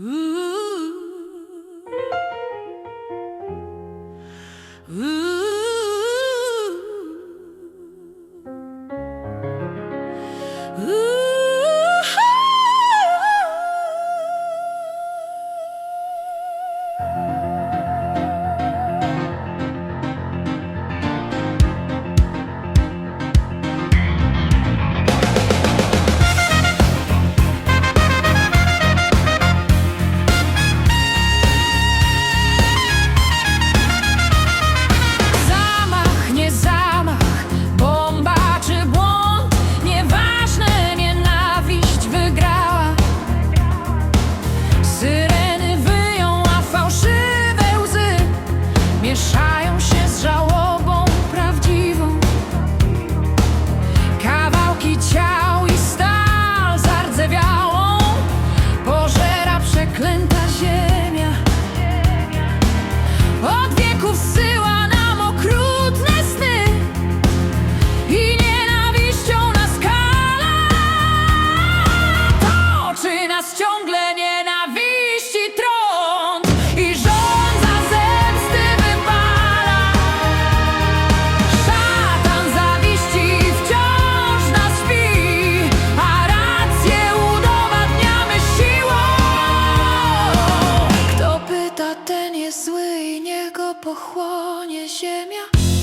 Ooh. Go pochłonie ziemia.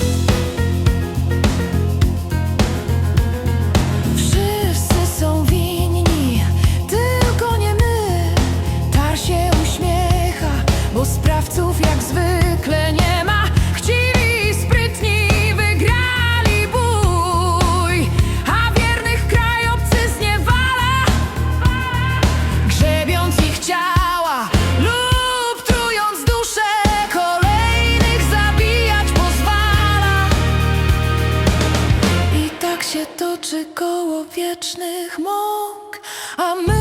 Wiecznych mąk, a my